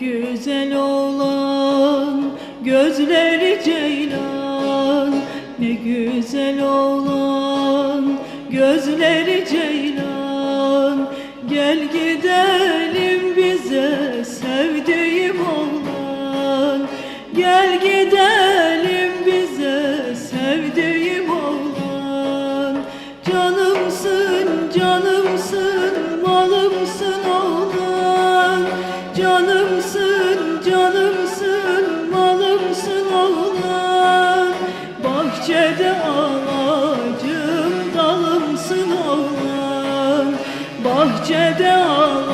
güzel olan gözleri ceylan. Ne güzel olan gözleri ceylan. Gel gidelim bize sevdiğim olan Gel gidelim bize sevdiğim olan Canımsın canımsın malımsın. Canımsın canımsın malımsın oğlan. Bahçede ağacım dalımsın oğlan. Bahçede ağacım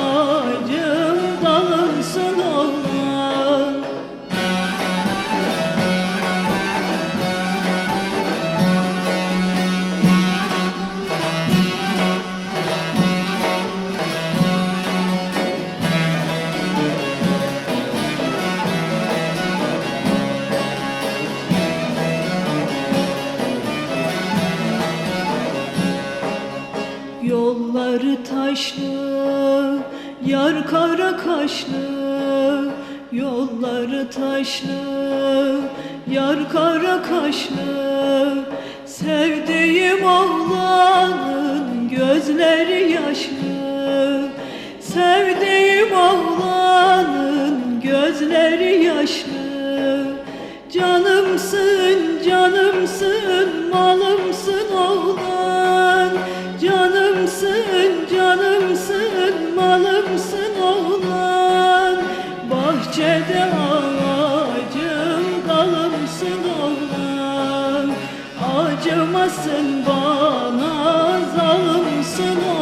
Yolları taşlı, yar kara kaşlı Yolları taşlı, yar kara kaşlı. Sevdiğim oğlanın gözleri yaşlı. Sevdiğim oğlanın gözleri yaşlı. Canımsın, canımsın, malımsın Yazsın bana zalımsın o.